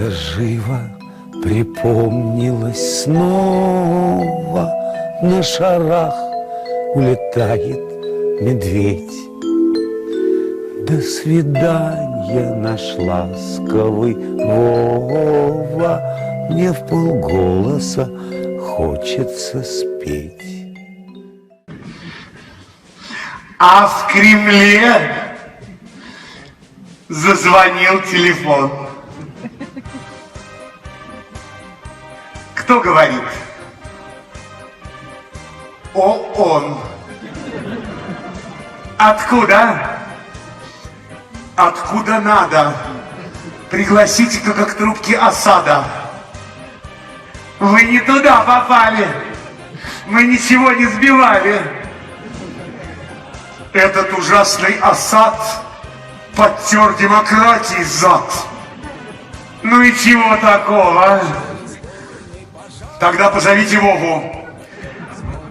Как-то живо припомнилось снова. На шарах улетает медведь. До свидания наш ласковый Вова. Мне в полголоса хочется спеть. А в Кремле зазвонил телефон. Кто говорит? О, он. Откуда? Откуда надо? Пригласите-ка как трубки осада. Вы не туда попали. Мы ничего не сбивали. Этот ужасный осад подтер демократии зад. Ну и чего такого? Тогда позовите Вову.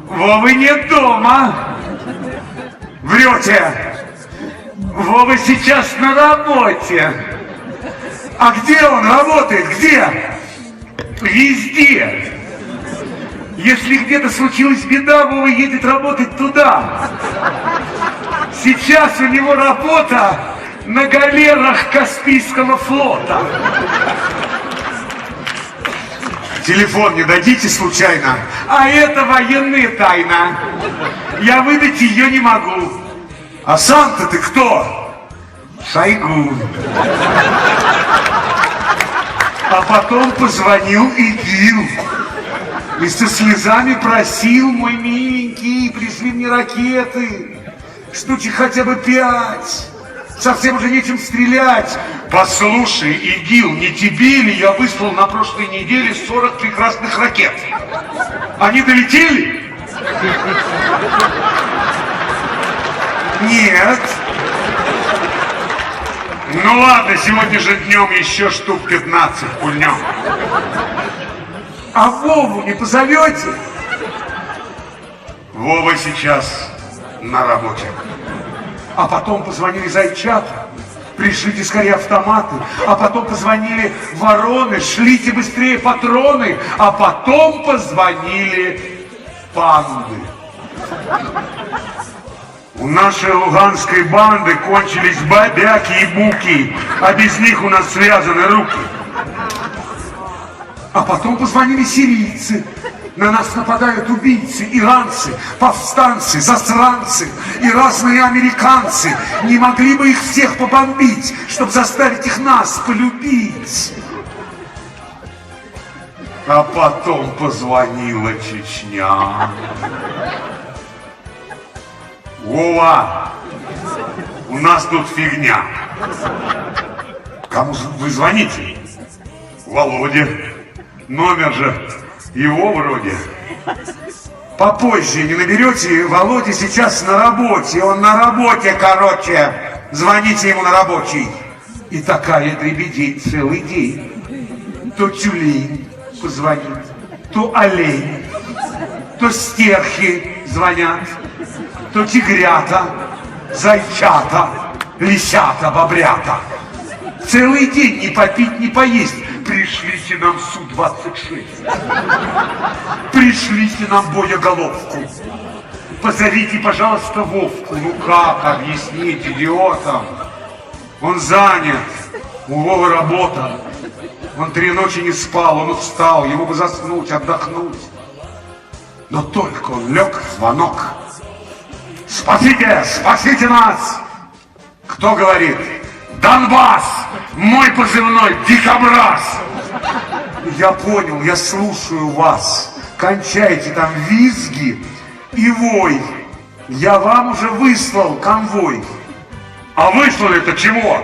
Вовы нет дома. Врете. Вова сейчас на работе. А где он работает? Где? Везде. Если где-то случилась беда, Вова едет работать туда. Сейчас у него работа на галерах Каспийского флота. Телефон не дадите случайно? А это военная тайна. Я выдать ее не могу. А сам-то ты кто? Шойгу. А потом позвонил ИГИЛ. И со слезами просил, мой миленький, пришли мне ракеты. Штучек хотя бы пять. Совсем уже нечем стрелять. Послушай, ИГИЛ, не тебе ли я выслал на прошлой неделе 40 прекрасных ракет? Они долетели? Нет. Ну ладно, сегодня же днем еще штук 15 пульнем. А Вову не позовете? Вова сейчас на работе. А потом позвонили зайчата, пришлите скорее автоматы. А потом позвонили вороны, шлите быстрее патроны. А потом позвонили панды. У нашей луганской банды кончились бабяки и буки, а без них у нас связаны руки. А потом позвонили сирийцы. На нас нападают убийцы, иранцы, повстанцы, засранцы и разные американцы. Не могли бы их всех побомбить, чтобы заставить их нас полюбить. А потом позвонила Чечня. Вова, у нас тут фигня. Кому вы звоните? Володе. Номер же его вроде. Попозже не наберете, Володя сейчас на работе. Он на работе, короче. Звоните ему на рабочий. И такая дребедень целый день. То тюлень позвонит, то олень, то стерхи звонят, то тигрята, зайчата, лисята, бобрята. Целый день не попить, не поесть. Пришлите нам Су-26. Пришлите нам боеголовку. Позовите, пожалуйста, Вовку. Ну как объяснить идиотам? Он занят. У Вовы работа. Он три ночи не спал, он устал. Ему бы заснуть, отдохнуть. Но только он лег, звонок. Спасите, спасите нас! Кто говорит? Донбасс! Мой позывной Дикобраз! Я понял, я слушаю вас. Кончайте там визги и вой. Я вам уже выслал конвой. А выслали-то чего?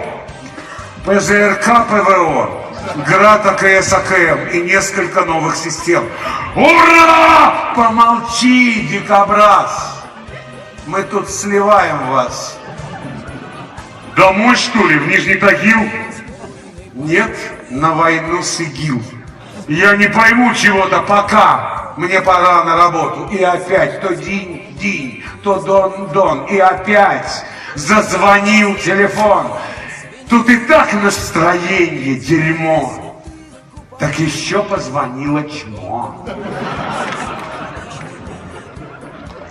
ПЗРК ПВО, ГРАД АКС АКМ и несколько новых систем. Ура! Помолчи, дикобраз! Мы тут сливаем вас. Домой, что ли, в Нижний Тагил? Нет, на войну с ИГИЛ. Я не пойму чего-то пока. Мне пора на работу. И опять то день-день, то дон-дон. И опять зазвонил телефон. Тут и так настроение дерьмо. Так еще позвонила чмо.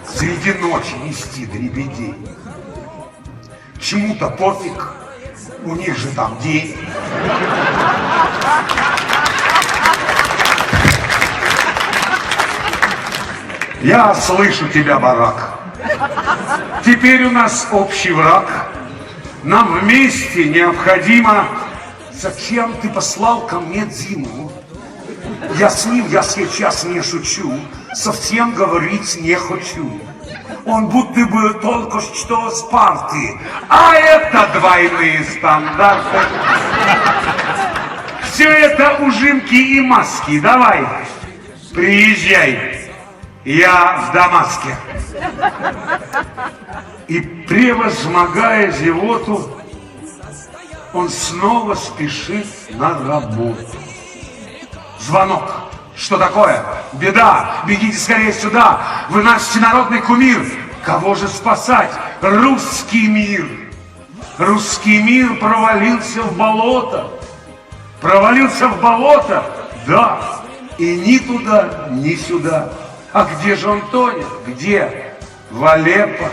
Среди ночи нести дребедей. Чему-то пофиг, у них же там день. Я слышу тебя, барак. Теперь у нас общий враг. Нам вместе необходимо... Зачем ты послал ко мне Диму? Я с ним, я сейчас не шучу, совсем говорить не хочу. Он будто бы только что с парты, а это двойные стандарты. Все это ужимки и маски. Давай, приезжай. Я в Дамаске. И превозмогая зевоту, он снова спешит на работу. Звонок. Что такое? Беда! Бегите скорее сюда! Вы наш всенародный кумир! Кого же спасать? Русский мир! Русский мир провалился в болото. Провалился в болото? Да. И ни туда, ни сюда. А где же он тонет? Где? В Алеппо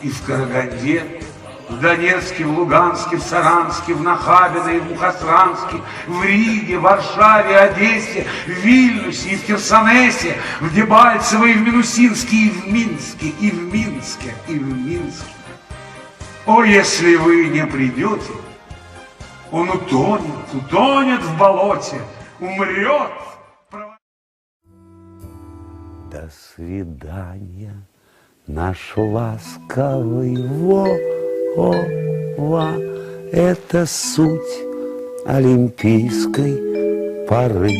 и в Караганде. В Донецке, в Луганске, в Саранске, в Нахабино в Мухасранске, в Риге, в Варшаве, Одессе, в Вильнюсе и в Херсонесе, в Дебальцево и в Минусинске, и в Минске, и в Минске, и в Минске. О, если вы не придете, он утонет, утонет в болоте, умрет. До свидания, наш ласковый Вова. Это суть олимпийской поры.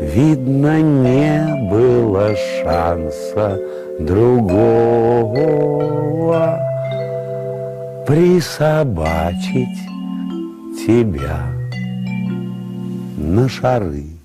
Видно, не было шанса другого присобачить тебя на шары.